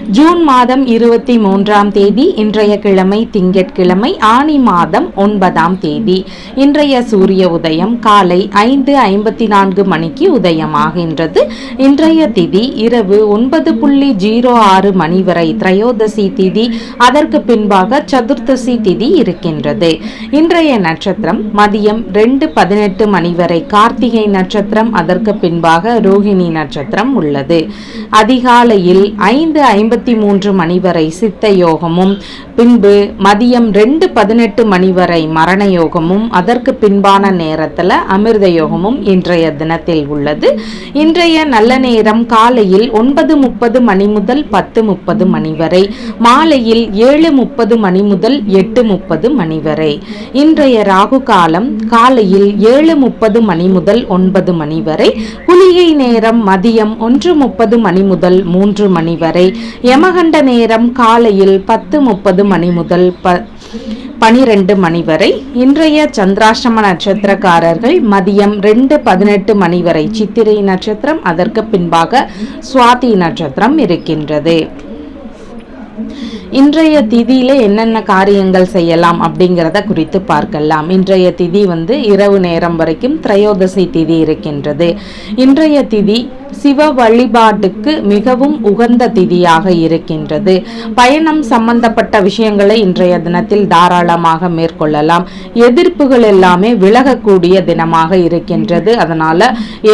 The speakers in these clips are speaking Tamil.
ஜூன் மாதம் இருபத்தி மூன்றாம் தேதி இன்றைய கிழமை திங்கட்கிழமை ஆணி மாதம் ஒன்பதாம் தேதி. இன்றைய சூரிய உதயம் காலை ஐந்து ஐம்பத்தி நான்கு மணிக்கு உதயமாகின்றது. இன்றைய திதி இரவு ஒன்பது புள்ளி ஜீரோ ஆறு மணி வரை திரையோதசி திதி அதற்கு பின்பாக சதுர்த்தசி திதி இருக்கின்றது. இன்றைய நட்சத்திரம் மதியம் ரெண்டு பதினெட்டு மணி வரை கார்த்திகை நட்சத்திரம் அதற்கு பின்பாக ரோஹிணி நட்சத்திரம் உள்ளது. அதிகாலையில் ஐந்து ஐம்பத்தி மூன்று மணி வரை சித்த யோகமும் பின்பு மதியம் ரெண்டு பதினெட்டு மணி வரை மரண யோகமும் அதற்கு பின்பான நேரத்தில் அமிர்த யோகமும் இன்றைய தினத்தில் உள்ளது. இன்றைய நல்ல நேரம் காலையில் ஒன்பது முப்பது மணி முதல் பத்து முப்பது மணி வரை மாலையில் ஏழு முப்பது மணி முதல் எட்டு முப்பது மணி வரை. இன்றைய ராகு காலம் காலையில் ஏழு முப்பது மணி முதல் ஒன்பது மணி வரை குளிகை நேரம் மதியம் ஒன்று முப்பது மணி முதல் மூன்று மணி வரை யமகண்ட நேரம் காலையில் பத்து முப்பது மணி முதல் ப பனிரெண்டு மணி வரை இன்றைய சந்திராசிரம நட்சத்திரக்காரர்கள் மதியம் ரெண்டு பதினெட்டு மணி வரை சித்திரை நட்சத்திரம் அதற்கு பின்பாக சுவாதி நட்சத்திரம் இருக்கின்றது. இன்றைய திதியில என்னென்ன காரியங்கள் செய்யலாம் அப்படிங்கிறத குறித்து பார்க்கலாம். இன்றைய திதி வந்து இரவு நேரம் வரைக்கும் திரையோதசி திதி இருக்கின்றது. இன்றைய திதி சிவ வழிபாட்டுக்கு மிகவும் உகந்த திதியாக இருக்கின்றது. பயணம் சம்பந்தப்பட்ட விஷயங்களை இன்றைய தினத்தில் தாராளமாக மேற்கொள்ளலாம். எதிர்ப்புகள் எல்லாமே விலகக்கூடிய தினமாக இருக்கின்றது. அதனால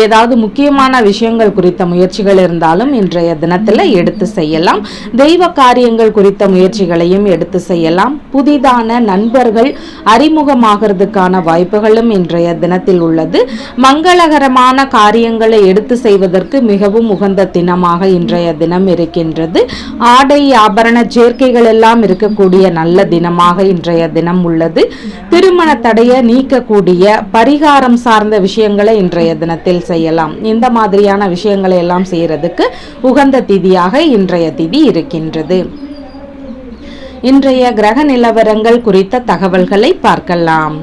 ஏதாவது முக்கியமான விஷயங்கள் குறித்த முயற்சிகள் இருந்தாலும் இன்றைய தினத்தில் எடுத்து செய்யலாம். தெய்வ காரிய விஷயங்கள் குறித்த முயற்சிகளையும் எடுத்து செய்யலாம். புதிதான நண்பர்கள் அறிமுகமாகிறதுக்கான வாய்ப்புகளும் இன்றைய தினத்தில் உள்ளது. மங்களகரமான காரியங்களை எடுத்து செய்வதற்கு மிகவும் உகந்த தினமாக இன்றைய தினம் இருக்கின்றது. ஆடை ஆபரண சேர்க்கைகள் எல்லாம் இருக்கக்கூடிய நல்ல தினமாக இன்றைய தினம் உள்ளது. திருமண தடைய நீக்கக்கூடிய பரிகாரம் சார்ந்த விஷயங்களை இன்றைய தினத்தில் செய்யலாம். இந்த மாதிரியான விஷயங்களை எல்லாம் செய்யறதுக்கு உகந்த திதியாக இன்றைய திதி இருக்கின்றது. இன்றைய கிரக நிலவரங்கள் குறித்த தகவல்களை பார்க்கலாம்.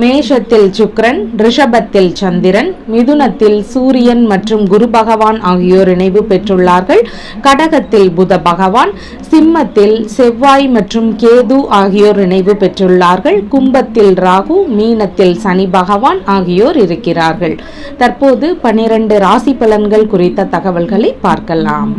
மேஷத்தில் சுக்ரன் ரிஷபத்தில் சந்திரன் மிதுனத்தில் சூரியன் மற்றும் குரு பகவான் ஆகியோர் இணைவு பெற்றுள்ளார்கள். கடகத்தில் புத பகவான் சிம்மத்தில் செவ்வாய் மற்றும் கேது ஆகியோர் இணைவு பெற்றுள்ளார்கள். கும்பத்தில் ராகு மீனத்தில் சனி பகவான் ஆகியோர் இருக்கிறார்கள். தற்போது பனிரெண்டு ராசி பலன்கள் குறித்த தகவல்களை பார்க்கலாம்.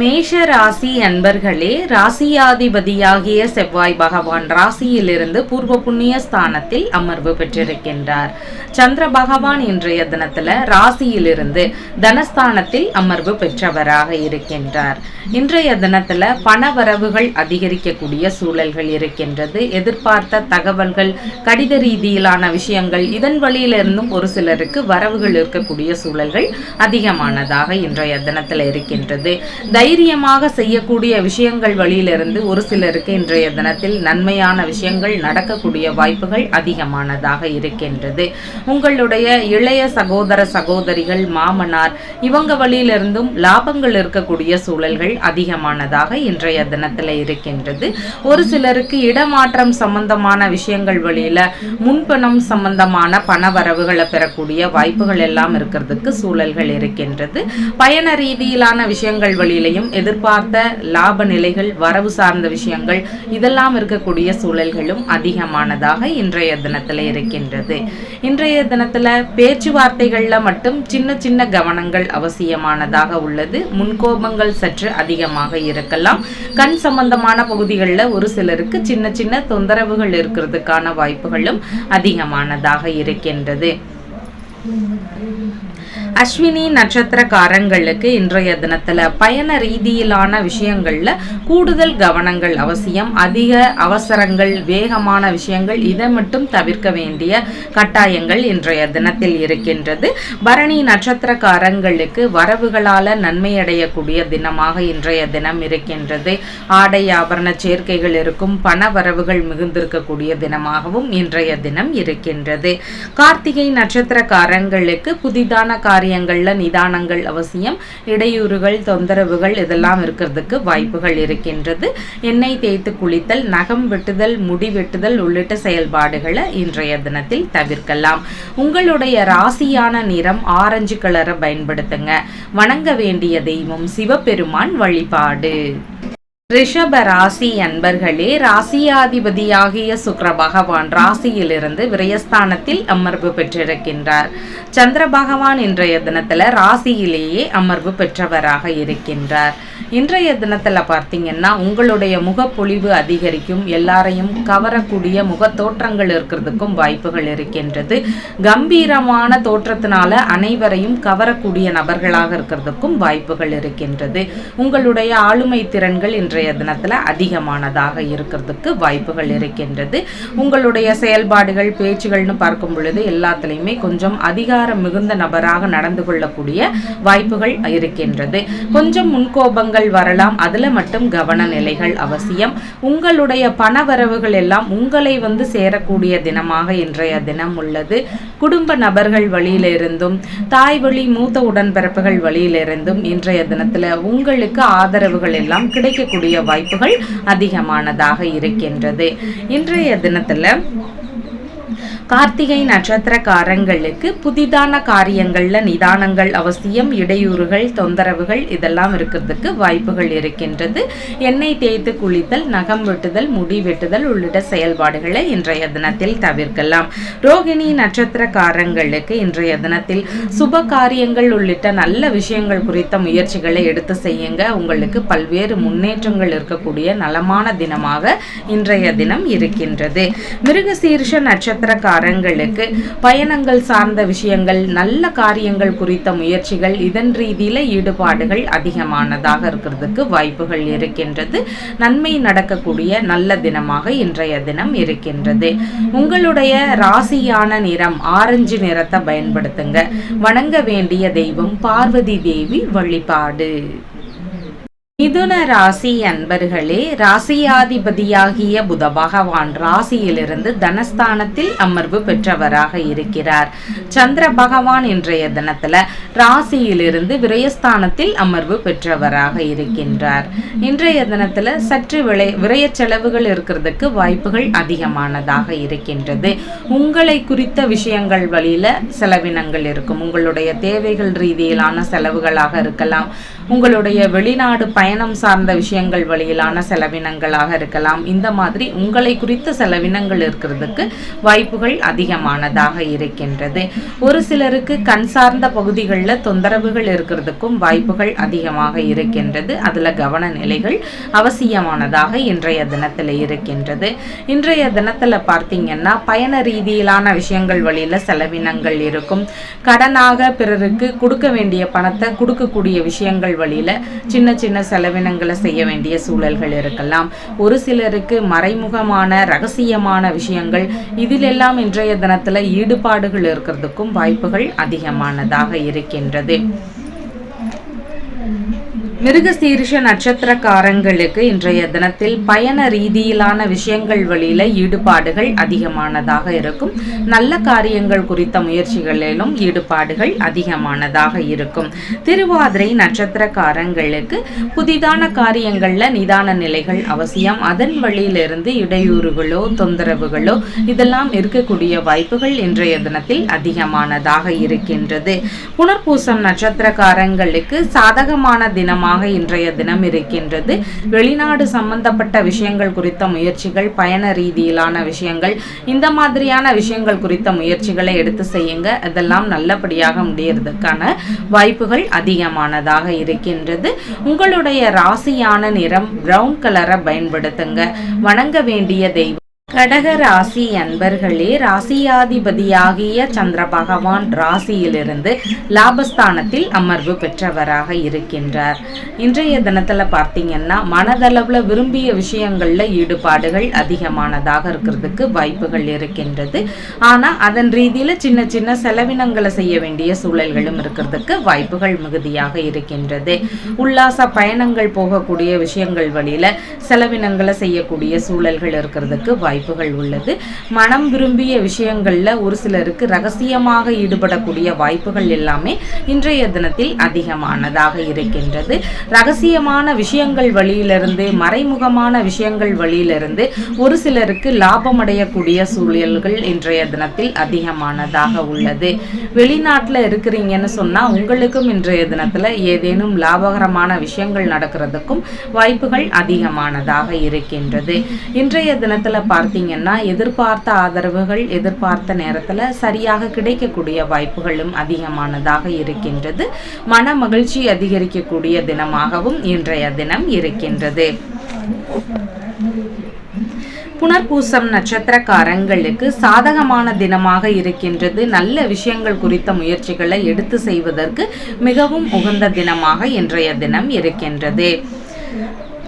மேஷ ராசி அன்பர்களே ராசியாதிபதியாகிய செவ்வாய் பகவான் ராசியிலிருந்து பூர்வ புண்ணிய ஸ்தானத்தில் அமர்வு பெற்றிருக்கின்றார். சந்திர பகவான் இன்றைய தினத்துல ராசியிலிருந்து தனஸ்தானத்தில் அமர்வு பெற்றவராக இருக்கின்றார். இன்றைய தினத்துல பண வரவுகள் அதிகரிக்கக்கூடிய சூழல்கள் இருக்கின்றது. எதிர்பார்த்த தகவல்கள் கடித ரீதியிலான விஷயங்கள் இதன் வழியிலிருந்தும் ஒரு சிலருக்கு வரவுகள் இருக்கக்கூடிய சூழல்கள் அதிகமானதாக இன்றைய தினத்துல இருக்கின்றது. தைரியமாக செய்யக்கூடிய விஷயங்கள் வழியிலிருந்து ஒரு சிலருக்கு இன்றைய தினத்தில் நன்மையான விஷயங்கள் நடக்கக்கூடிய வாய்ப்புகள் அதிகமானதாக இருக்கின்றது. உங்களுடைய இளைய சகோதர சகோதரிகள் மாமனார் இவங்க வழியிலிருந்தும் லாபங்கள் இருக்கக்கூடிய சூழல்கள் அதிகமானதாக இன்றைய தினத்தில் இருக்கின்றது. ஒரு சிலருக்கு இடமாற்றம் சம்பந்தமான விஷயங்கள் வழியில முன்பணம் சம்பந்தமான பண வரவுகளை பெறக்கூடிய வாய்ப்புகள் எல்லாம் இருக்கிறதுக்கு சூழல்கள் இருக்கின்றது. பயண ரீதியிலான விஷயங்கள் வழியிலையும் எதிர்பார்த்த லாப நிலைகள் வரவு சார்ந்த விஷயங்கள் இதெல்லாம் இருக்கக்கூடிய சூழல்களும் அதிகமானதாக இன்றைய தினத்தில் இருக்கின்றது. இன்றைய தினத்துல பேச்சுவார்த்தைகளில் மட்டும் சின்ன சின்ன கவனங்கள் அவசியமானதாக உள்ளது. முன்கோபங்கள் சற்று அதிகமாக இருக்கலாம். கண் சம்பந்தமான பகுதிகளில் ஒரு சிலருக்கு சின்ன சின்ன தொந்தரவுகள் இருக்கிறதுக்கான வாய்ப்புகளும் அதிகமானதாக இருக்கின்றது. அஸ்வினி நட்சத்திரக்காரங்களுக்கு இன்றைய தினத்துல பயண ரீதியிலான விஷயங்கள்ல கூடுதல் கவனங்கள் அவசியம். அதிக அவசரங்கள் வேகமான விஷயங்கள் இதை மட்டும் தவிர்க்க வேண்டிய கட்டாயங்கள் இன்றைய தினத்தில் இருக்கின்றது. பரணி நட்சத்திரக்காரங்களுக்கு வரவுகளால நன்மை அடையக்கூடிய தினமாக இன்றைய தினம் இருக்கின்றது. ஆடை ஆபரண சேர்க்கைகள் இருக்கும் பண வரவுகள் மிகுந்திருக்கக்கூடிய தினமாகவும் இன்றைய தினம் இருக்கின்றது. கார்த்திகை நட்சத்திரக்காரங்களுக்கு புதிதான காரியங்களில் நிதானங்கள் அவசியம். இடையூறுகள் தொந்தரவுகள் இதெல்லாம் இருக்கிறதுக்கு வாய்ப்புகள் இருக்கின்றது. எண்ணெய் தேய்த்து குளித்தல் நகம் வெட்டுதல் முடி வெட்டுதல் உள்ளிட்ட செயல்பாடுகளை இன்றைய தினத்தில் தவிர்க்கலாம். உங்களுடைய ராசியான நிறம் ஆரஞ்சு கலரை பயன்படுத்துங்க. வணங்க வேண்டிய தெய்வம் சிவபெருமான் வழிபாடு. ரிஷப ராசி அன்பர்களே ராசியாதிபதியாகிய சுக்கர பகவான் ராசியிலிருந்து விரயஸ்தானத்தில் அமர்வு பெற்றிருக்கின்றார். சந்திர பகவான் இன்றைய தினத்தில் ராசியிலேயே அமர்வு பெற்றவராக இருக்கின்றார். இன்றைய தினத்தில் பார்த்தீங்கன்னா உங்களுடைய முகப்பொழிவு அதிகரிக்கும் எல்லாரையும் கவரக்கூடிய முகத்தோற்றங்கள் இருக்கிறதுக்கும் வாய்ப்புகள் இருக்கின்றது. கம்பீரமான தோற்றத்தினால அனைவரையும் கவரக்கூடிய நபர்களாக இருக்கிறதுக்கும் வாய்ப்புகள் இருக்கின்றது. உங்களுடைய ஆளுமை திறன்கள் இன்றைய தினத்தில் அதிகமானதாக இருக்கிறதுக்கு வாய்ப்புகள் இருக்கின்றது. உங்களுடைய செயல்பாடுகள் பேச்சுகள்னு பார்க்கும் பொழுது எல்லாத்துலேயுமே கொஞ்சம் அதிகாரம் மிகுந்த நபராக நடந்து கொள்ளக்கூடிய வாய்ப்புகள் இருக்கின்றது. கொஞ்சம் முன்கோபங்கள் வரலாம். அதுல மட்டும் கவன நிலைகள் அவசியம். உங்களுடைய பண வரவுகள் எல்லாம் உங்களை வந்து சேரக்கூடிய தினமாக இன்றைய தினம் உள்ளது. குடும்ப நபர்கள் வழியிலிருந்தும் தாய் வழி மூத்த உடன்பிறப்புகள் வழியிலிருந்தும் இன்றைய தினத்துல உங்களுக்கு ஆதரவுகள் எல்லாம் கிடைக்கக்கூடிய வாய்ப்புகள் அதிகமானதாக இருக்கின்றது. இன்றைய தினத்தில் கார்த்திகை நட்சத்திரக்காரங்களுக்கு புதிதான காரியங்கள்ல நிதானங்கள் அவசியம் இடையூறுகள் தொந்தரவுகள் இதெல்லாம் இருக்கிறதுக்கு வாய்ப்புகள் இருக்கின்றது. எண்ணெய் தேய்த்து குளித்தல் நகம் வெட்டுதல் முடி வெட்டுதல் உள்ளிட்ட செயல்பாடுகளை இன்றைய தினத்தில் தவிர்க்கலாம். ரோகிணி நட்சத்திரக்காரங்களுக்கு இன்றைய தினத்தில் சுப காரியங்கள் உள்ளிட்ட நல்ல விஷயங்கள் குறித்த முயற்சிகளை எடுத்து செய்யுங்க. உங்களுக்கு பல்வேறு முன்னேற்றங்கள் இருக்கக்கூடிய நலமான தினமாக இன்றைய தினம் இருக்கின்றது. மிருகசீர்ஷ வரங்களுக்கு பயணங்கள் சார்ந்த விஷயங்கள் நல்ல காரியங்கள் குறித்த முயற்சிகள் இதன் ரீதியில் ஈடுபாடுகள் அதிகமானதாக இருக்கிறதுக்கு வாய்ப்புகள் இருக்கின்றது. நன்மை நடக்கக்கூடிய நல்ல தினமாக இன்றைய தினம் இருக்கின்றது. உங்களுடைய ராசியான நிறம் ஆரஞ்சு நிறத்தை பயன்படுத்துங்க. வணங்க வேண்டிய தெய்வம் பார்வதி தேவி வழிபாடு. மிதுன ராசி அன்பர்களே ராசியாதிபதியாகிய புத பகவான் ராசியிலிருந்து தனஸ்தானத்தில் அமர்வு பெற்றவராக இருக்கிறார். சந்திர பகவான் இன்றைய தினத்துல ராசியிலிருந்து விரயஸ்தானத்தில் அமர்வு பெற்றவராக இருக்கின்றார். இன்றைய தினத்துல சற்று விளை விரய செலவுகள் இருக்கிறதுக்கு வாய்ப்புகள் அதிகமானதாக இருக்கின்றது. உங்களை குறித்த விஷயங்கள் வழியில செலவினங்கள் இருக்கும். உங்களுடைய தேவைகள் ரீதியிலான செலவுகளாக இருக்கலாம். உங்களுடைய வெளிநாடு பயணம் சார்ந்த விஷயங்கள் வழியிலான செலவினங்களாக இருக்கலாம். இந்த மாதிரி உங்களை குறித்த செலவினங்கள் இருக்கிறதுக்கு வாய்ப்புகள் அதிகமானதாக இருக்கின்றது. ஒரு சிலருக்கு கண் சார்ந்த பகுதிகளில் தொந்தரவுகள் இருக்கிறதுக்கும் வாய்ப்புகள் அதிகமாக இருக்கின்றது. அதில் கவன நிலைகள் அவசியமானதாக இன்றைய தினத்தில் இருக்கின்றது. இன்றைய தினத்தில் பார்த்தீங்கன்னா பயண ரீதியிலான விஷயங்கள் வழியில் செலவினங்கள் இருக்கும். கடனாக பிறருக்கு கொடுக்க வேண்டிய பணத்தை கொடுக்கக்கூடிய விஷயங்கள் வழியில் சின்ன சின்ன செலவினங்களை செய்ய வேண்டிய சூழல்கள் இருக்கலாம். ஒரு சிலருக்கு மறைமுகமான ரகசியமான விஷயங்கள். இதிலெல்லாம் இன்றைய தினத்தில் ஈடுபாடுகள் இருக்கிறதுக்கும் வாய்ப்புகள் அதிகமானதாக இருக்கின்றது. மிருகசீரிஷ நட்சத்திரக்காரங்களுக்கு இன்றைய தினத்தில் பயண ரீதியிலான விஷயங்கள் வழியில ஈடுபாடுகள் அதிகமானதாக இருக்கும். நல்ல காரியங்கள் குறித்த முயற்சிகளிலும் ஈடுபாடுகள் அதிகமானதாக இருக்கும். திருவாதிரை நட்சத்திரக்காரங்களுக்கு புதிதான காரியங்கள்ல நிதான நிலைகள் அவசியம். அதன் வழியிலிருந்து இடையூறுகளோ தொந்தரவுகளோ இதெல்லாம் இருக்கக்கூடிய வாய்ப்புகள் இன்றைய தினத்தில் அதிகமானதாக இருக்கின்றது. புனர்பூசம் நட்சத்திரக்காரங்களுக்கு சாதகமான தினமாக தினமாக இன்றைய தினம் இருக்கின்றது. வெளிநாடு சம்பந்தப்பட்ட விஷயங்கள் குறித்த முயற்சிகள் பயண ரீதியிலான விஷயங்கள் இந்த மாதிரியான விஷயங்கள் குறித்த முயற்சிகளை எடுத்து செய்யுங்க. அதெல்லாம் நல்லபடியாக முடியறதுக்கான வாய்ப்புகள் அதிகமானதாக இருக்கின்றது. உங்களுடைய ராசியான நிறம் பிரவுன் கலரை பயன்படுத்துங்க. வணங்க வேண்டிய தெய்வம் கடக ராசி அன்பர்களே ராசியாதிபதியாகிய சந்திர பகவான் ராசியிலிருந்து லாபஸ்தானத்தில் அமர்வு பெற்றவராக இருக்கின்றார். இன்றைய தினத்தில் பார்த்தீங்கன்னா மனதளவில் விரும்பிய விஷயங்களில் ஈடுபாடுகள் அதிகமானதாக இருக்கிறதுக்கு வாய்ப்புகள் இருக்கின்றது. ஆனால் அதன் ரீதியில் சின்ன சின்ன செலவினங்களை செய்ய வேண்டிய சூழல்களும் இருக்கிறதுக்கு வாய்ப்புகள் மிகுதியாக இருக்கின்றது. உல்லாச பயணங்கள் போகக்கூடிய விஷயங்கள் வழியில் செலவினங்களை செய்யக்கூடிய சூழல்கள் இருக்கிறதுக்கு வாய்ப்பு வாய்ப்புகள் உள்ளது. மனம் விரும்பிய விஷயங்களில் ஒரு சிலருக்கு ரகசியமாக ஈடுபடக்கூடிய வாய்ப்புகள் எல்லாமே இன்றைய தினத்தில் அதிகமானதாக இருக்கின்றது. ரகசியமான விஷயங்கள் வழியிலிருந்து மறைமுகமான விஷயங்கள் வழியிலிருந்து ஒரு சிலருக்கு லாபம் அடையக்கூடிய சூழல்கள் இன்றைய தினத்தில் அதிகமானதாக உள்ளது. வெளிநாட்டில் இருக்கிறீங்கன்னு சொன்னா உங்களுக்கும் இன்றைய தினத்துல ஏதேனும் லாபகரமான விஷயங்கள் நடக்கிறதுக்கும் வாய்ப்புகள் அதிகமானதாக இருக்கின்றது. இன்றைய தினத்துல பார்த்து பார்த்தீங்கன்னா எதிர்பார்த்த ஆதரவுகள் எதிர்பார்த்த நேரத்தில் சரியாக கிடைக்கக்கூடிய வாய்ப்புகளும் அதிகமானதாக இருக்கின்றது. மன மகிழ்ச்சி அதிகரிக்கக்கூடிய தினமாகவும் இன்றைய தினம் இருக்கின்றது. புனர்பூசம் நட்சத்திரக்காரங்களுக்கு சாதகமான தினமாக இருக்கின்றது. நல்ல விஷயங்கள் குறித்த முயற்சிகளை எடுத்து செய்வதற்கு மிகவும் உகந்த தினமாக இன்றைய தினம் இருக்கின்றது.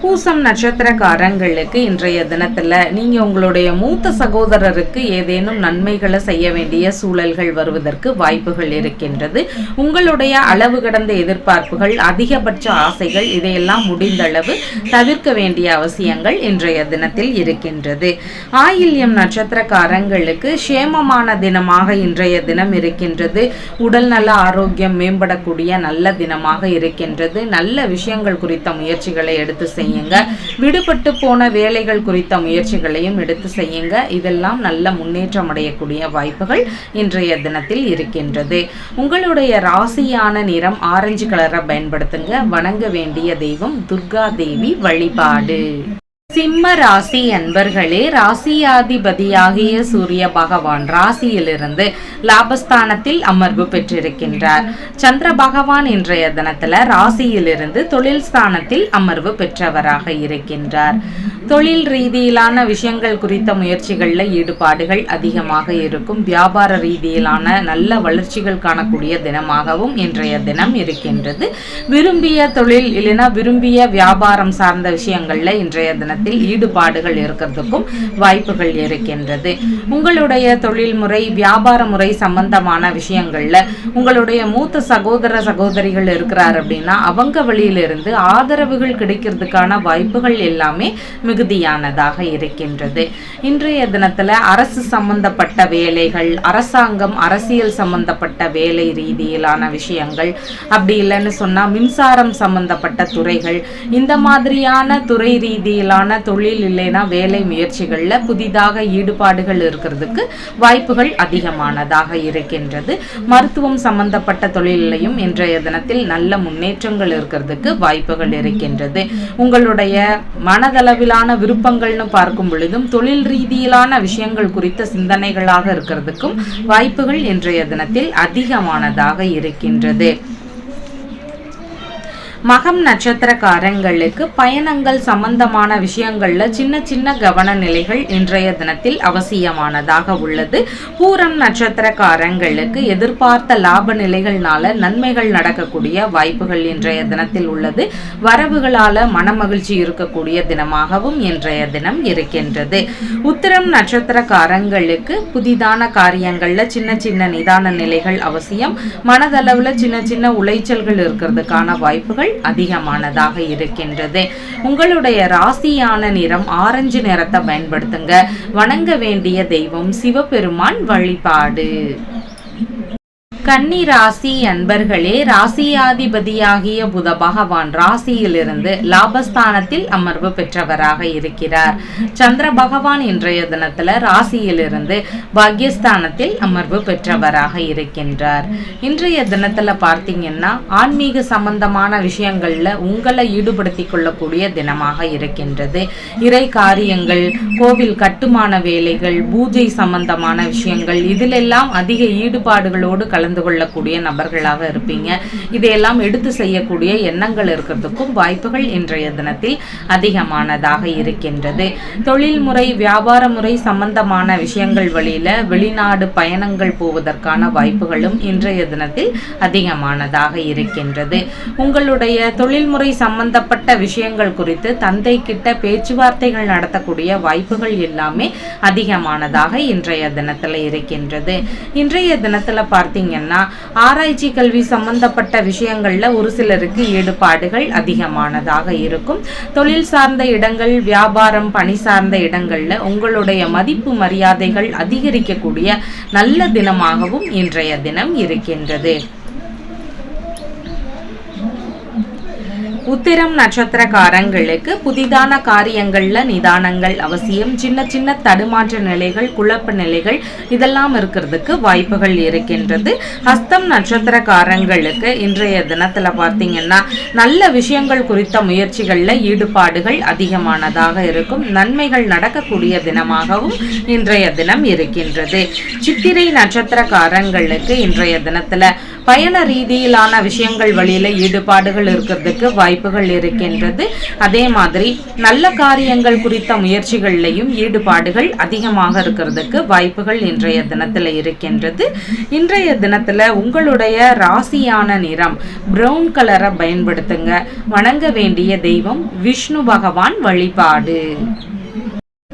பூசம் நட்சத்திரக்காரங்களுக்கு இன்றைய தினத்தில் நீங்கள் உங்களுடைய மூத்த சகோதரருக்கு ஏதேனும் நன்மைகளை செய்ய வேண்டிய சூழல்கள் வருவதற்கு வாய்ப்புகள் இருக்கின்றது. உங்களுடைய அளவு கடந்த எதிர்பார்ப்புகள் அதிகபட்ச ஆசைகள் இதையெல்லாம் முடிந்தளவு தவிர்க்க வேண்டிய அவசியங்கள் இன்றைய தினத்தில் இருக்கின்றது. ஆயில்யம் நட்சத்திரக்காரங்களுக்கு சேமமான தினமாக இன்றைய தினம் இருக்கின்றது. உடல் நல ஆரோக்கியம் மேம்படக்கூடிய நல்ல தினமாக இருக்கின்றது. நல்ல விஷயங்கள் குறித்த முயற்சிகளை எடுத்து செய்ய செய்யுங்க. விடுபட்டு போன வேலைகள் குறித்த முயற்சிகளையும் எடுத்து செய்யுங்க. இதெல்லாம் நல்ல முன்னேற்றம் அடையக்கூடிய வாய்ப்புகள் இன்றைய தினத்தில் இருக்கின்றது. உங்களுடைய ராசியான நிறம் ஆரஞ்சு கலரை பயன்படுத்துங்க. வணங்க வேண்டிய தெய்வம் துர்கா தேவி வழிபாடு. சிம்ம ராசி அன்பர்களே ராசியாதிபதியாகிய சூரிய பகவான் ராசியிலிருந்து லாபஸ்தானத்தில் அமர்வு பெற்றிருக்கின்றார். சந்திர பகவான் இன்றைய தினத்துல ராசியிலிருந்து தொழில் ஸ்தானத்தில் அமர்வு பெற்றவராக இருக்கின்றார். தொழில் ரீதியிலான விஷயங்கள் குறித்த முயற்சிகளில் ஈடுபாடுகள் அதிகமாக இருக்கும். வியாபார ரீதியிலான நல்ல வளர்ச்சிகள் காணக்கூடிய தினமாகவும் இன்றைய தினம் இருக்கின்றது. விரும்பிய தொழில் இல்லைன்னா விரும்பிய வியாபாரம் சார்ந்த விஷயங்களில் இன்றைய தினத்தில் ஈடுபாடுகள் இருக்கிறதுக்கும் வாய்ப்புகள் இருக்கின்றது. உங்களுடைய தொழில் முறை வியாபார முறை சம்பந்தமான விஷயங்களில் உங்களுடைய மூத்த சகோதர சகோதரிகள் இருக்கிறார் அப்படின்னா அவங்க வழியிலிருந்து ஆதரவுகள் கிடைக்கிறதுக்கான வாய்ப்புகள் எல்லாமே மிகுதியானதாக இருக்கின்றது. இன்றைய தினத்துல அரசு சம்பந்தப்பட்ட வேலைகள் அரசாங்கம் அரசியல் சம்பந்தப்பட்ட வேலை ரீதியிலான விஷயங்கள் அப்படி இல்லைன்னு சொன்னா மின்சாரம் சம்பந்தப்பட்ட துறைகள் இந்த மாதிரியான துறை ரீதியிலான தொழில் இல்லைன்னா வேலை முயற்சிகளில் புதிதாக ஈடுபாடுகள் இருக்கிறதுக்கு வாய்ப்புகள் அதிகமானதாக இருக்கின்றது. மருத்துவம் சம்பந்தப்பட்ட தொழிலையும் இன்றைய தினத்தில் நல்ல முன்னேற்றங்கள் இருக்கிறதுக்கு வாய்ப்புகள் இருக்கின்றது. உங்களுடைய மனதளவிலான விருப்பங்கள்னு பார்க்கும் பொழுதும் தொழில் ரீதியிலான விஷயங்கள் குறித்த சிந்தனைகளாக இருக்கிறதுக்கும் வாய்ப்புகள் இன்றைய தினத்தில் அதிகமானதாக இருக்கின்றது. மகம் நட்சத்திரக்காரங்களுக்கு பயணங்கள் சம்பந்தமான விஷயங்கள்ல சின்ன சின்ன கவன நிலைகள் இன்றைய தினத்தில் அவசியமானதாக உள்ளது. பூரம் நட்சத்திரக்காரங்களுக்கு எதிர்பார்த்த லாப நிலைகள்னால நன்மைகள் நடக்கக்கூடிய வாய்ப்புகள் இன்றைய தினத்தில் உள்ளது. வரவுகளால மனமகிழ்ச்சி இருக்கக்கூடிய தினமாகவும் இன்றைய தினம் இருக்கின்றது. உத்திரம் நட்சத்திரக்காரங்களுக்கு புதிதான காரியங்கள்ல சின்ன சின்ன நிதான நிலைகள் அவசியம். மனதளவுல சின்ன சின்ன உளைச்சல்கள் இருக்கிறதுக்கான வாய்ப்புகள் அதிகமானதாக இருக்கின்றது. உங்களுடைய ராசியான நிறம் ஆரஞ்சு நிறத்தை பயன்படுத்துங்க. வணங்க வேண்டிய தெய்வம் சிவபெருமான் வழிபாடு. கன்னி ராசி அன்பர்களே ராசியாதிபதியாகிய புத பகவான் ராசியிலிருந்து லாபஸ்தானத்தில் அமர்வு பெற்றவராக இருக்கிறார். சந்திர பகவான் இன்றைய தினத்துல ராசியிலிருந்து பாக்யஸ்தானத்தில் அமர்வு பெற்றவராக இருக்கின்றார். இன்றைய தினத்துல பார்த்தீங்கன்னா ஆன்மீக சம்பந்தமான விஷயங்கள்ல உங்களை ஈடுபடுத்திக் கொள்ளக்கூடிய தினமாக இருக்கின்றது. இறை காரியங்கள் கோவில் கட்டுமான வேலைகள் பூஜை சம்பந்தமான விஷயங்கள் இதிலெல்லாம் அதிக ஈடுபாடுகளோடு கலந்து பகிர்ந்து கொள்ளக்கூடிய நபர்களாக இருப்பீங்க. இதையெல்லாம் எடுத்து செய்யக்கூடிய எண்ணங்கள் இருக்கிறதுக்கும் வாய்ப்புகள் இன்றைய தினத்தில் அதிகமானதாக இருக்கின்றது. தொழில்முறை வியாபார முறை சம்பந்தமான விஷயங்கள் வழியில வெளிநாடு பயணங்கள் போவதற்கான வாய்ப்புகளும் இன்றைய தினத்தில் அதிகமானதாக இருக்கின்றது. உங்களுடைய தொழில்முறை சம்பந்தப்பட்ட விஷயங்கள் குறித்து தந்தை கிட்ட பேச்சுவார்த்தைகள் நடத்தக்கூடிய வாய்ப்புகள் எல்லாமே அதிகமானதாக இன்றைய தினத்தில் இருக்கின்றது. இன்றைய தினத்தில் பார்த்தீங்கன்னா ஆராய்ச்சி கல்வி சம்பந்தப்பட்ட விஷயங்கள்ல ஒரு சிலருக்கு ஈடுபாடுகள் அதிகமானதாக இருக்கும். தொழில் சார்ந்த இடங்கள் வியாபாரம் பணி சார்ந்த இடங்கள்ல உங்களுடைய மதிப்பு மரியாதைகள் அதிகரிக்கக்கூடிய நல்ல தினமாகவும் இன்றைய தினம் இருக்கின்றது. உத்திரம் நட்சத்திரக்காரங்களுக்கு புதிதான காரியங்கள்ல நிதானங்கள் அவசியம். சின்ன சின்ன தடுமாற்ற நிலைகள் குழப்ப நிலைகள் இதெல்லாம் இருக்கிறதுக்கு வாய்ப்புகள் இருக்கின்றது. ஹஸ்தம் நட்சத்திரக்காரங்களுக்கு இன்றைய தினத்துல பார்த்தீங்கன்னா நல்ல விஷயங்கள் குறித்த முயற்சிகளில் ஈடுபாடுகள் அதிகமானதாக இருக்கும். நன்மைகள் நடக்கக்கூடிய தினமாகவும் இன்றைய தினம் இருக்கின்றது. சித்திரை நட்சத்திரக்காரங்களுக்கு இன்றைய தினத்துல பயண ரீதியிலான விஷயங்கள் வழியில ஈடுபாடுகள் இருக்கிறதுக்கு வாய்ப்புகள் இருக்கின்றது. அதே மாதிரி நல்ல காரியங்கள் குறித்த முயற்சிகள்லையும் ஈடுபாடுகள் அதிகமாக இருக்கிறதுக்கு வாய்ப்புகள் இன்றைய தினத்துல இருக்கின்றது. இன்றைய தினத்துல உங்களுடைய ராசியான நிறம் பிரவுன் கலரை பயன்படுத்துங்க. வணங்க வேண்டிய தெய்வம் விஷ்ணு பகவான் வழிபாடு.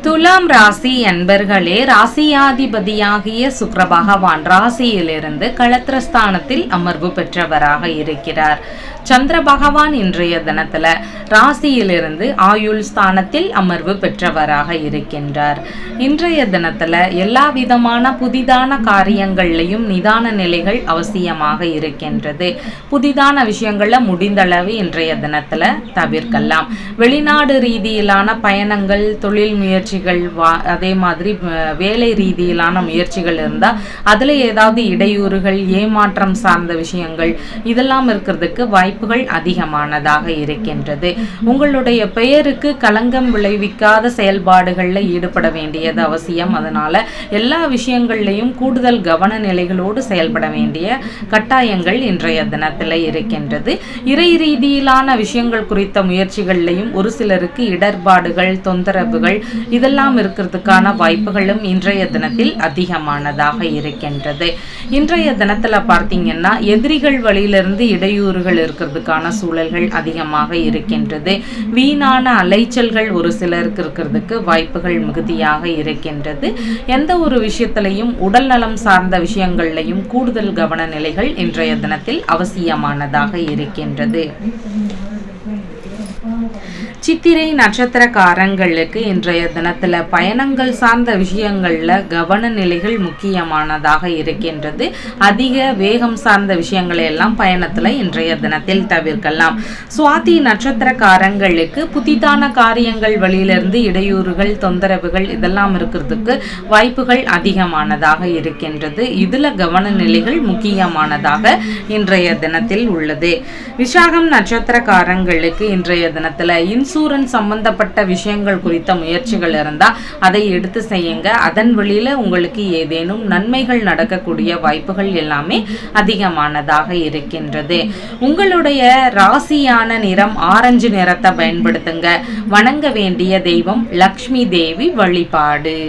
துலாம் ராசி அன்பர்களே ராசியாதிபதியாகிய சுக்கர பகவான் ராசியிலிருந்து களத்திரஸ்தானத்தில் அமர்வு பெற்றவராக இருக்கிறார். சந்திர பகவான் இன்றைய தினத்துல ராசியிலிருந்து ஆயுள் ஸ்தானத்தில் அமர்வு பெற்றவராக இருக்கின்றார். இன்றைய தினத்துல எல்லா விதமான புதிதான காரியங்கள்லையும் நிதான நிலைகள் அவசியமாக இருக்கின்றது. புதிதான விஷயங்கள முடிந்தளவு இன்றைய தினத்துல தவிர்க்கலாம். வெளிநாடு ரீதியிலான பயணங்கள் தொழில் முயற்சி முயற்சிகள் வா அதே மாதிரி வேலை ரீதியிலான முயற்சிகள் இருந்தால் அதில் ஏதாவது இடையூறுகள் ஏமாற்றம் சார்ந்த விஷயங்கள் இதெல்லாம் இருக்கிறதுக்கு வாய்ப்புகள் அதிகமானதாக இருக்கின்றது. உங்களுடைய பெயருக்கு களங்கம் விளைவிக்காத செயல்பாடுகளில் ஈடுபட வேண்டியது அவசியம். அதனால எல்லா விஷயங்கள்லையும் கூடுதல் கவன நிலைகளோடு செயல்பட வேண்டிய கட்டாயங்கள் இன்றைய தினத்தில் இருக்கின்றது. இறை ரீதியிலான விஷயங்கள் குறித்த முயற்சிகள்லையும் ஒரு சிலருக்கு இடர்பாடுகள் தொந்தரவுகள் இதெல்லாம் இருக்கிறதுக்கான வாய்ப்புகளும் இன்றைய தினத்தில் அதிகமானதாக இருக்கின்றது. இன்றைய தினத்தில் பார்த்தீங்கன்னா எதிரிகள் வழியிலிருந்து இடையூறுகள் இருக்கிறதுக்கான சூழல்கள் அதிகமாக இருக்கின்றது. வீணான அலைச்சல்கள் ஒரு சிலருக்கு இருக்கிறதுக்கு வாய்ப்புகள் மிகுதியாக இருக்கின்றது. எந்த ஒரு விஷயத்திலையும் உடல் நலம் சார்ந்த விஷயங்கள்லையும் கூடுதல் கவன நிலைகள் இன்றைய தினத்தில் அவசியமானதாக இருக்கின்றது. சித்திரை நட்சத்திரக்காரங்களுக்கு இன்றைய தினத்தில் பயணங்கள் சார்ந்த விஷயங்களில் கவன நிலைகள் முக்கியமானதாக இருக்கின்றது. அதிக வேகம் சார்ந்த விஷயங்களை எல்லாம் பயணத்தில் இன்றைய தினத்தில் தவிர்க்கலாம். சுவாதி நட்சத்திரக்காரங்களுக்கு புதிதான காரியங்கள் வழியிலிருந்து இடையூறுகள் தொந்தரவுகள் இதெல்லாம் இருக்கிறதுக்கு வாய்ப்புகள் அதிகமானதாக இருக்கின்றது. இதில் கவன நிலைகள் முக்கியமானதாக இன்றைய தினத்தில் உள்ளது. விசாகம் நட்சத்திரக்காரங்களுக்கு இன்றைய தினத்துல இன்சூரன்ஸ் சம்பந்தப்பட்ட விஷயங்கள் குறித்த முயற்சிகள் இருந்தால் அதை எடுத்து செய்யுங்க. அதன் வழியில உங்களுக்கு ஏதேனும் நன்மைகள் நடக்கக்கூடிய வாய்ப்புகள் எல்லாமே அதிகமானதாக இருக்கின்றது. உங்களுடைய ராசியான நிறம் ஆரஞ்சு நிறத்தை பயன்படுத்துங்க. வணங்க வேண்டிய தெய்வம் லக்ஷ்மி தேவி வழிபாடு.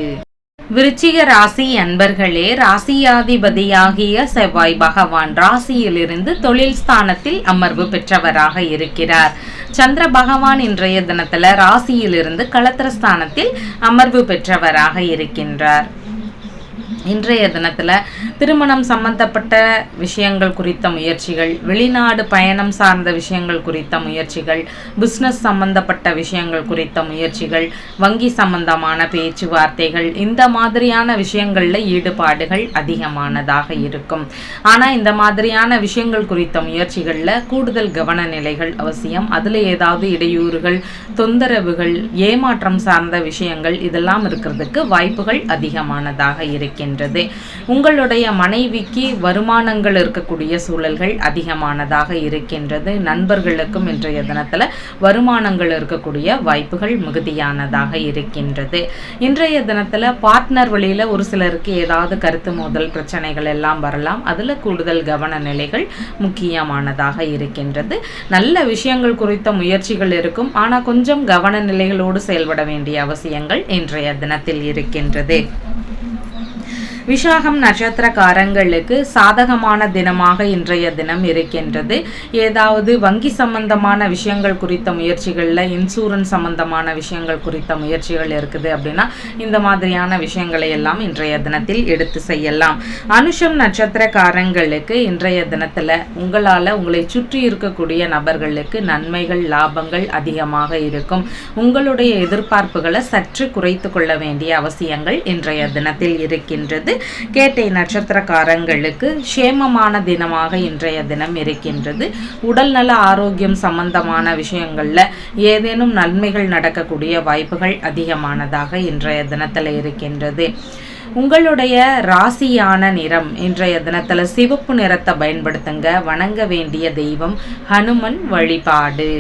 விருச்சிக ராசி அன்பர்களே ராசியாதிபதியாகிய செவ்வாய் பகவான் ராசியிலிருந்து தொழில் ஸ்தானத்தில் அமர்வு பெற்றவராக இருக்கிறார். சந்திர பகவான் இன்றைய தினத்துல ராசியிலிருந்து களத்திர ஸ்தானத்தில் அமர்வு பெற்றவராக இருக்கின்றார். இன்றைய தினத்தில் திருமணம் சம்பந்தப்பட்ட விஷயங்கள் குறித்த முயற்சிகள் வெளிநாடு பயணம் சார்ந்த விஷயங்கள் குறித்த முயற்சிகள் பிஸ்னஸ் சம்பந்தப்பட்ட விஷயங்கள் குறித்த முயற்சிகள் வங்கி சம்பந்தமான பேச்சுவார்த்தைகள் இந்த மாதிரியான விஷயங்களில் ஈடுபாடுகள் அதிகமானதாக இருக்கும். ஆனால் இந்த மாதிரியான விஷயங்கள் குறித்த முயற்சிகளில் கூடுதல் கவன நிலைகள் அவசியம். அதில் ஏதாவது இடையூறுகள் தொந்தரவுகள் ஏமாற்றம் சார்ந்த விஷயங்கள் இதெல்லாம் இருக்கிறதுக்கு வாய்ப்புகள் அதிகமானதாக இருக்கின்றன. இருக்கின்றது. உங்களுடைய மனைவிக்கு வருமானங்கள் இருக்கக்கூடிய சூழல்கள் அதிகமானதாக இருக்கின்றது. நண்பர்களுக்கும் இன்றைய தினத்தில் வருமானங்கள் இருக்கக்கூடிய வாய்ப்புகள் மிகுதியானதாக இருக்கின்றது. இன்றைய தினத்தில் பார்ட்னர் வழியில் ஒரு சிலருக்கு ஏதாவது கருத்து மோதல் பிரச்சனைகள் எல்லாம் வரலாம். அதில் கூடுதல் கவன நிலைகள் முக்கியமானதாக இருக்கின்றது. நல்ல விஷயங்கள் குறித்த முயற்சிகள் இருக்கும். ஆனால் கொஞ்சம் கவன நிலைகளோடு செயல்பட வேண்டிய அவசியங்கள் இன்றைய தினத்தில் இருக்கின்றது. விஷாகம் நட்சத்திரக்காரங்களுக்கு சாதகமான தினமாக இன்றைய தினம் இருக்கின்றது. ஏதாவது வங்கி சம்பந்தமான விஷயங்கள் குறித்த முயற்சிகளில் இன்சூரன்ஸ் சம்பந்தமான விஷயங்கள் குறித்த முயற்சிகள் இருக்குது அப்படின்னா இந்த மாதிரியான விஷயங்களை எல்லாம் இன்றைய தினத்தில் எடுத்து செய்யலாம். அனுஷம் நட்சத்திரக்காரங்களுக்கு இன்றைய தினத்தில் உங்களால் உங்களை சுற்றி இருக்கக்கூடிய நபர்களுக்கு நன்மைகள் லாபங்கள் அதிகமாக இருக்கும். உங்களுடைய எதிர்பார்ப்புகளை சற்று குறைத்து கொள்ள வேண்டிய அவசியங்கள் இன்றைய தினத்தில் இருக்கின்றது. கேட்டை நட்சத்திரக்காரங்களுக்கு சேமமான தினமாக இன்றைய தினம் இருக்கின்றது. உடல்நல ஆரோக்கியம் சம்பந்தமான விஷயங்களில் ஏதேனும் நன்மைகள் நடக்கக்கூடிய வாய்ப்புகள் அதிகமானதாக இன்றைய தினத்தில் இருக்கின்றது. உங்களுடைய ராசியான நிறம் இன்றைய தினத்தில் சிவப்பு நிறத்தை பயன்படுத்துங்க. வணங்க வேண்டிய தெய்வம் ஹனுமன் வழிபாடு.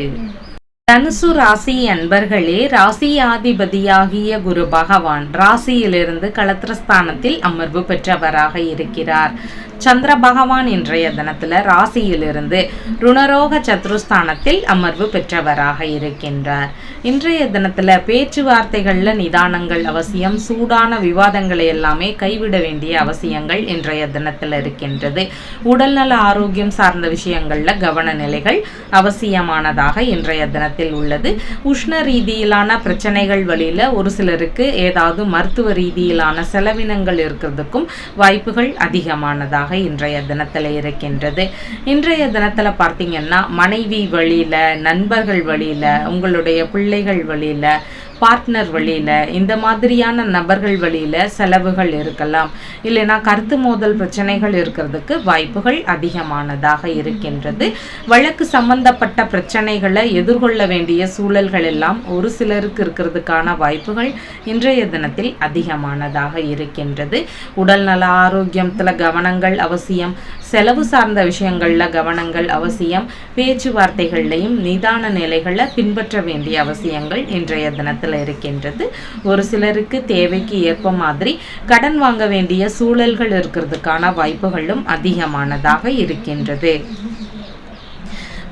தனுசு ராசி அன்பர்களே ராசியாதிபதியாகிய குரு பகவான் ராசியிலிருந்து களத்திரஸ்தானத்தில் அமர்வு பெற்றவராக இருக்கிறார். சந்திர பகவான் இன்றைய தினத்துல ராசியிலிருந்து ருணரோக சத்ருஸ்தானத்தில் அமர்வு பெற்றவராக இருக்கின்றார். இன்றைய தினத்துல பேச்சுவார்த்தைகளில் நிதானங்கள் அவசியம் சூடான விவாதங்களை எல்லாமே கைவிட வேண்டிய அவசியங்கள் இன்றைய தினத்தில் இருக்கின்றது. உடல்நல ஆரோக்கியம் சார்ந்த விஷயங்களில் கவன நிலைகள் அவசியமானதாக இன்றைய தினத்தில் உள்ளது. உஷ்ண ரீதியிலான பிரச்சனைகள் வழியில ஒரு சிலருக்கு ஏதாவது மருத்துவ ரீதியிலான செலவினங்கள் இருக்கிறதுக்கும் வாய்ப்புகள் அதிகமானதாக இன்றைய தினத்தில் இருக்கின்றது. இன்றைய தினத்தில் பார்த்தீங்கன்னா மனைவி வழியில் நண்பர்கள் வழியில் உங்களுடைய பிள்ளைகள் வழியில் பார்ட்னர் வழியில் இந்த மாதிரியான நபர்கள் வழியில் செலவுகள் இருக்கலாம். இல்லைனா கருத்து மோதல் பிரச்சனைகள் இருக்கிறதுக்கு வாய்ப்புகள் அதிகமானதாக இருக்கின்றது. வழக்கு சம்பந்தப்பட்ட பிரச்சனைகளை எதிர்கொள்ள வேண்டிய சூழல்கள் எல்லாம் ஒரு சிலருக்கு இருக்கிறதுக்கான வாய்ப்புகள் இன்றைய தினத்தில் அதிகமானதாக இருக்கின்றது. உடல் நல ஆரோக்கியத்தில் கவனங்கள் அவசியம் செலவு சார்ந்த விஷயங்களில் கவனங்கள் அவசியம் பேச்சுவார்த்தைகள்லையும் நிதான நிலைகளை பின்பற்ற வேண்டிய அவசியங்கள் இன்றைய தினத்தில் இருக்கின்றது. ஒரு சிலருக்கு தேவைக்கு ஏற்ப மாதிரி கடன் வாங்க வேண்டிய சூழல்கள் இருக்கிறதுக்கான வாய்ப்புகளும் அதிகமானதாக இருக்கின்றது.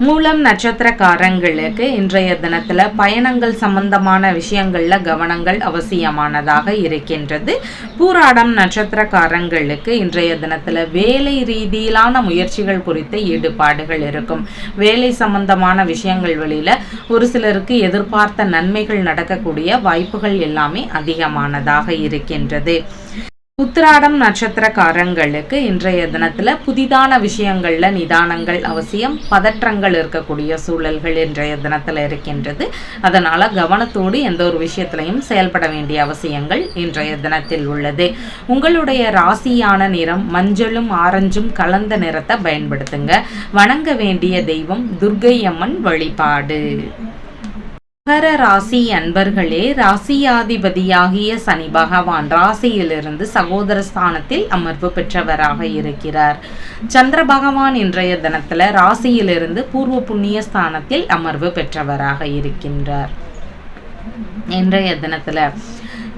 மூலம் நட்சத்திரக்காரங்களுக்கு இன்றைய தினத்தில் பயணங்கள் சம்பந்தமான விஷயங்களில் கவனங்கள் அவசியமானதாக இருக்கின்றது. பூராடம் நட்சத்திரக்காரங்களுக்கு இன்றைய தினத்தில் வேலை ரீதியிலான முயற்சிகள் குறித்த ஈடுபாடுகள் இருக்கும். வேலை சம்பந்தமான விஷயங்கள் வழியில் ஒரு சிலருக்கு எதிர்பார்த்த நன்மைகள் நடக்கக்கூடிய வாய்ப்புகள் எல்லாமே அதிகமானதாக இருக்கின்றது. உத்திராடம் நட்சத்திரக்காரங்களுக்கு இன்றைய தினத்தில் புதிதான விஷயங்களில் நிதானங்கள் அவசியம் பதற்றங்கள் இருக்கக்கூடிய சூழல்கள் இன்றைய தினத்தில் இருக்கின்றது. அதனால் கவனத்தோடு எந்த ஒரு விஷயத்திலையும் செயல்பட வேண்டிய அவசியங்கள் இன்றைய தினத்தில் உள்ளது. உங்களுடைய ராசியான நிறம் மஞ்சளும் ஆரஞ்சும் கலந்த நிறத்தை பயன்படுத்துங்க. வணங்க வேண்டிய தெய்வம் துர்கை அம்மன் வழிபாடு. மகர ராசி அன்பர்களே ராசியாதிபதியாகிய சனி பகவான் ராசியிலிருந்து சகோதர ஸ்தானத்தில் அமர்வு பெற்றவராக இருக்கிறார். சந்திர பகவான் இன்றைய தினத்துல ராசியிலிருந்து பூர்வ புண்ணிய ஸ்தானத்தில் அமர்வு பெற்றவராக இருக்கின்றார். இன்றைய தினத்துல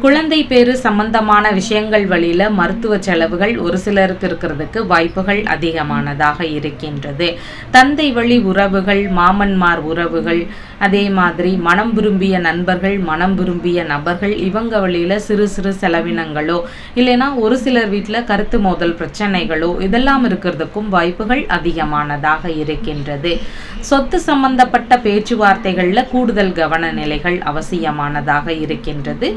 குழந்தை பேரு சம்பந்தமான விஷயங்கள் வழியில் மருத்துவ செலவுகள் ஒரு சிலருக்கு இருக்கிறதுக்கு வாய்ப்புகள் அதிகமானதாக இருக்கின்றது. தந்தை வழி உறவுகள் மாமன்மார் உறவுகள் அதே மாதிரி மனம் விரும்பிய நண்பர்கள் மனம் விரும்பிய நபர்கள் இவங்க வழியில் சிறு சிறு செலவினங்களோ இல்லைன்னா ஒரு சிலர் வீட்டில் கருத்து மோதல் பிரச்சனைகளோ இதெல்லாம் இருக்கிறதுக்கும் வாய்ப்புகள் அதிகமானதாக இருக்கின்றது. சொத்து சம்பந்தப்பட்ட பேச்சுவார்த்தைகளில் கூடுதல் கவன நிலைகள் அவசியமானதாக இருக்கின்றது.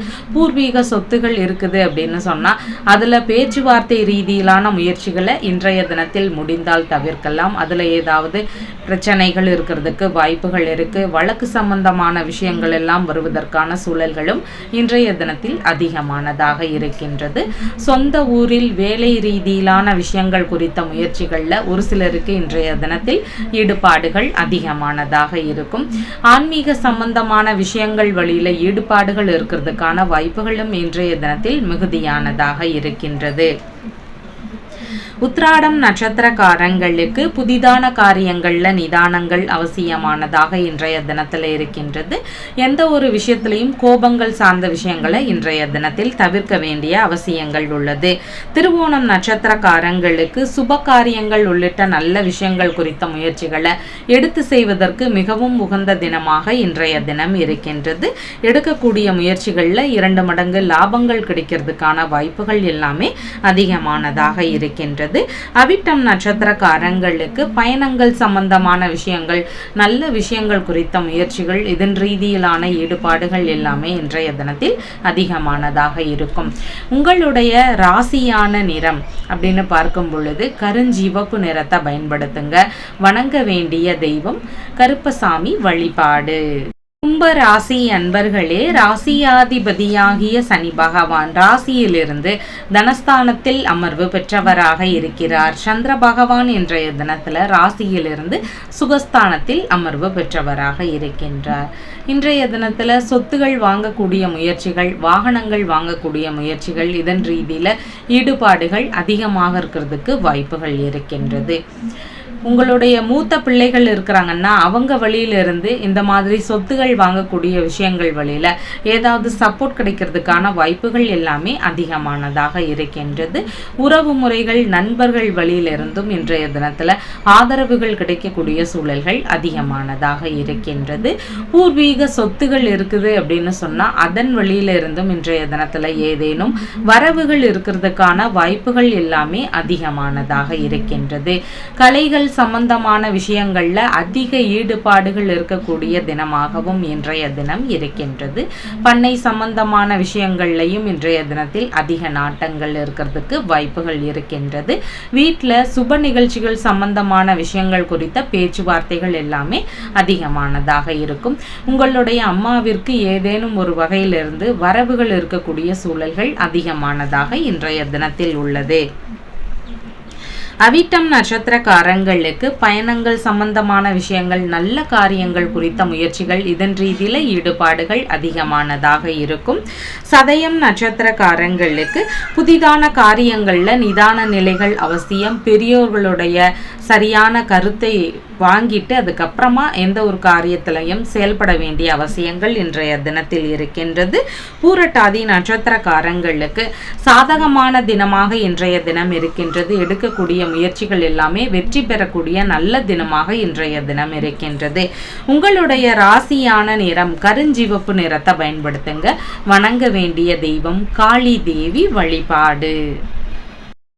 பூர்வீக சொத்துகள் இருக்குது அப்படின்னு சொன்னால் அதில் பேச்சுவார்த்தை ரீதியிலான முயற்சிகளை இன்றைய தினத்தில் முடிந்தால் தவிர்க்கலாம். அதில் ஏதாவது பிரச்சனைகள் இருக்கிறதுக்கு வாய்ப்புகள் இருக்குது வழக்கு சம்பந்தமான விஷயங்கள் எல்லாம் வருவதற்கான சூழல்களும் இன்றைய தினத்தில் அதிகமானதாக இருக்கின்றது. சொந்த ஊரில் வேலை ரீதியிலான விஷயங்கள் குறித்த முயற்சிகளில் ஒரு சிலருக்கு இன்றைய தினத்தில் ஈடுபாடுகள் அதிகமானதாக இருக்கும். ஆன்மீக சம்பந்தமான விஷயங்கள் வழியில் ஈடுபாடுகள் இருக்கிறதுக்கான வாய்ப்புகள் வாய்ப்புகளும் இன்றைய தினத்தில் மிகுதியானதாக இருக்கின்றது. உத்ராடம் நட்சத்திரக்காரங்களுக்கு புதிதான காரியங்களில் நிதானங்கள் அவசியமானதாக இன்றைய தினத்தில் இருக்கின்றது. எந்த ஒரு விஷயத்திலையும் கோபங்கள் சார்ந்த விஷயங்களை இன்றைய தினத்தில் தவிர்க்க வேண்டிய அவசியங்கள் உள்ளது. திருவோணம் நட்சத்திரக்காரங்களுக்கு சுப காரியங்கள் உள்ளிட்ட நல்ல விஷயங்கள் குறித்த முயற்சிகளை எடுத்து செய்வதற்கு மிகவும் உகந்த தினமாக இன்றைய தினம் இருக்கின்றது. எடுக்கக்கூடிய முயற்சிகளில் இரண்டு மடங்கு லாபங்கள் கிடைக்கிறதுக்கான வாய்ப்புகள் எல்லாமே அதிகமானதாக இருக்கின்றது. அவிட்டம் நட்சத்திரக்காரங்களுக்கு பயணங்கள் சம்பந்தமான விஷயங்கள் நல்ல விஷயங்கள் குறித்த முயற்சிகள் இதன் ரீதியிலான ஈடுபாடுகள் எல்லாமே இன்றைய தினத்தில் அதிகமானதாக இருக்கும். உங்களுடைய ராசியான நிறம் அப்படின்னு பார்க்கும் பொழுது கருஞ்சிவப்பு நிறத்தை பயன்படுத்துங்க. வணங்க வேண்டிய தெய்வம் கருப்பசாமி வழிபாடு. கும்ப ராசி அன்பர்களே ராசியாதிபதியாகிய சனி பகவான் ராசியிலிருந்து தனஸ்தானத்தில் அமர்வு பெற்றவராக இருக்கிறார். சந்திர பகவான் இன்றைய தினத்துல ராசியிலிருந்து சுகஸ்தானத்தில் அமர்வு பெற்றவராக இருக்கின்றார். இன்றைய தினத்துல சொத்துகள் வாங்கக்கூடிய முயற்சிகள் வாகனங்கள் வாங்கக்கூடிய முயற்சிகள் இதன் ரீதியில ஈடுபாடுகள் அதிகமாக இருக்கிறதுக்கு வாய்ப்புகள் இருக்கின்றது. உங்களுடைய மூத்த பிள்ளைகள் இருக்கிறாங்கன்னா அவங்க வழியிலிருந்து இந்த மாதிரி சொத்துகள் வாங்கக்கூடிய விஷயங்கள் வழியில் ஏதாவது சப்போர்ட் கிடைக்கிறதுக்கான வாய்ப்புகள் எல்லாமே அதிகமானதாக இருக்கின்றது. உறவு முறைகள் நண்பர்கள் வழியிலிருந்தும் இன்றைய தினத்தில் ஆதரவுகள் கிடைக்கக்கூடிய சூழல்கள் அதிகமானதாக இருக்கின்றது. பூர்வீக சொத்துகள் இருக்குது அப்படின்னு சொன்னால் அதன் வழியிலிருந்தும் இன்றைய தினத்தில் ஏதேனும் வரவுகள் இருக்கிறதுக்கான வாய்ப்புகள் எல்லாமே அதிகமானதாக இருக்கின்றது. கலைகள் சம்பந்தமான விஷயங்களில் அதிக ஈடுபாடுகள் இருக்கக்கூடிய தினமாகவும் இன்றைய தினம் இருக்கின்றது. பண்ணை சம்பந்தமான விஷயங்கள்லையும் இன்றைய தினத்தில் அதிக நாட்டங்கள் இருக்கிறதுக்கு வாய்ப்புகள் இருக்கின்றது. வீட்டில் சுப நிகழ்ச்சிகள் சம்பந்தமான விஷயங்கள் குறித்த பேச்சுவார்த்தைகள் எல்லாமே அதிகமானதாக இருக்கும். உங்களுடைய அம்மாவிற்கு ஏதேனும் ஒரு வகையிலிருந்து வரவுகள் இருக்கக்கூடிய சூழல்கள் அதிகமானதாக இன்றைய தினத்தில் உள்ளது. அவிட்டம் நட்சத்திரக்காரங்களுக்கு பயணங்கள் சம்பந்தமான விஷயங்கள் நல்ல காரியங்கள் குறித்த முயற்சிகள் இதன் ரீதியில ஈடுபாடுகள் அதிகமானதாக இருக்கும். சதயம் நட்சத்திரக்காரங்களுக்கு புதிதான காரியங்களில் நிதான நிலைகள் அவசியம். பெரியோர்களுடைய சரியான கருத்தை வாங்கிட்டு அதுக்கப்புறமா எந்த ஒரு காரியத்திலையும் செயல்பட வேண்டிய அவசியங்கள் இன்றைய தினத்தில் இருக்கின்றது. பூரட்டாதி நட்சத்திரக்காரங்களுக்கு சாதகமான தினமாக இன்றைய தினம் இருக்கின்றது. எடுக்கக்கூடிய முயற்சிகள் எல்லாமே வெற்றி பெறக்கூடிய நல்ல தினமாக இன்றைய தினம் இருக்கின்றது. உங்களுடைய ராசியான நிறம் கருஞ்சிவப்பு நிறத்தை பயன்படுத்துங்க. வணங்க வேண்டிய தெய்வம் காளி தேவி வழிபாடு.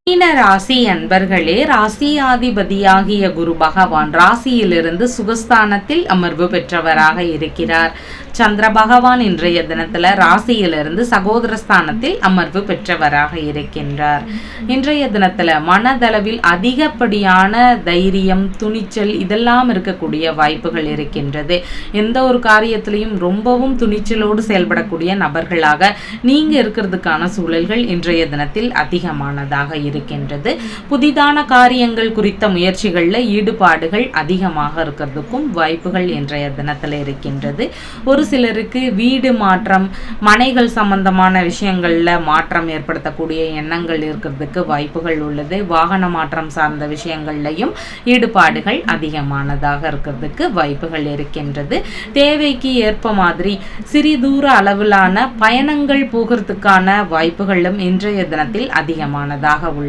மீன ராசி அன்பர்களே ராசியாதிபதியாகிய குரு பகவான் ராசியிலிருந்து சுகஸ்தானத்தில் அமர்வு பெற்றவராக இருக்கிறார். சந்திர பகவான் இன்றைய தினத்துல ராசியிலிருந்து சகோதரஸ்தானத்தில் அமர்வு பெற்றவராக இருக்கின்றார். இன்றைய தினத்துல மனதளவில் அதிகப்படியான தைரியம் துணிச்சல் இதெல்லாம் இருக்கக்கூடிய வாய்ப்புகள் இருக்கின்றது. எந்த ஒரு காரியத்திலையும் ரொம்பவும் துணிச்சலோடு செயல்படக்கூடிய நபர்களாக நீங்க இருக்கிறதுக்கான சூழல்கள் இன்றைய தினத்தில் அதிகமானதாக இருக்கின்றது. புதிதான காரியங்கள் குறித்த முயற்சிகளில் ஈடுபாடுகள் அதிகமாக இருக்கிறதுக்கும் வாய்ப்புகள் இன்றைய தினத்தில் இருக்கின்றது. ஒரு சிலருக்கு வீடு மாற்றம் மனைகள் சம்பந்தமான விஷயங்களில் மாற்றம் ஏற்படுத்தக்கூடிய எண்ணங்கள் இருக்கிறதுக்கு வாய்ப்புகள் உள்ளது. வாகன மாற்றம் சார்ந்த விஷயங்கள்லையும் ஈடுபாடுகள் அதிகமானதாக இருக்கிறதுக்கு வாய்ப்புகள் இருக்கின்றது. தேவைக்கு ஏற்ப மாதிரி சிறிதூர அளவிலான பயணங்கள் போகிறதுக்கான வாய்ப்புகளும் இன்றைய தினத்தில் அதிகமானதாக உள்ளது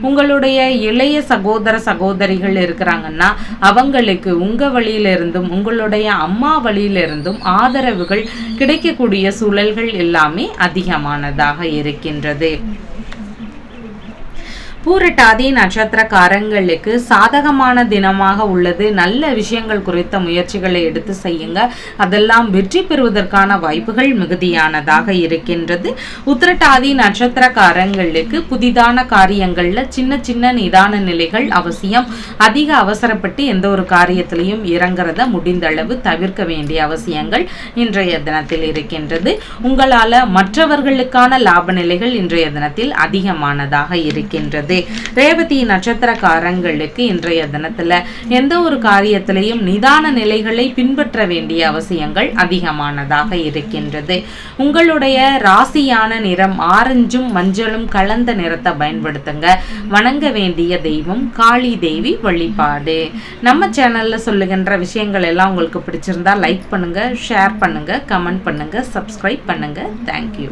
உங்களுடைய இளைய சகோதர சகோதரிகள் இருக்கிறாங்கன்னா அவங்களுக்கு உங்க வழியிலிருந்தும் உங்களுடைய அம்மா வழியிலிருந்தும் ஆதரவுகள் கிடைக்கக்கூடிய சூழல்கள் எல்லாமே அதிகமானதாக இருக்கின்றது. பூரட்டாதி நட்சத்திரக்காரங்களுக்கு சாதகமான தினமாக உள்ளது. நல்ல விஷயங்கள் குறித்த முயற்சிகளை எடுத்து செய்யுங்க. அதெல்லாம் வெற்றி பெறுவதற்கான வாய்ப்புகள் மிகுதியானதாக இருக்கின்றது. உத்திரட்டாதி நட்சத்திரக்காரங்களுக்கு புதிதான காரியங்களில் சின்ன சின்ன நிதான நிலைகள் அவசியம். அதிக அவசரப்பட்டு எந்த ஒரு காரியத்திலையும் இறங்குறத முடிந்த அளவு தவிர்க்க வேண்டிய அவசியங்கள் இன்றைய தினத்தில் இருக்கின்றது. உங்களால் மற்றவர்களுக்கான லாப நிலைகள் இன்றைய தினத்தில் அதிகமானதாக இருக்கின்றது. ரேவதி நட்சத்திரக்காரங்களுக்கு இன்றைய தினத்துல எந்த ஒரு காரியத்திலையும் நிதான நிலைகளை பின்பற்ற வேண்டிய அவசியங்கள் அதிகமானதாக இருக்கின்றது. உங்களுடைய ராசியான நிறம் ஆரஞ்சும் மஞ்சளும் கலந்த நிறத்தை பயன்படுத்துங்க. வணங்க வேண்டிய தெய்வம் காளி தேவி வழிபாடு. நம்ம சேனல்ல சொல்லுகின்ற விஷயங்கள் எல்லாம் உங்களுக்கு பிடிச்சிருந்தா லைக் பண்ணுங்க ஷேர் பண்ணுங்க கமெண்ட் பண்ணுங்க சப்ஸ்கிரைப் பண்ணுங்க. தேங்க்யூ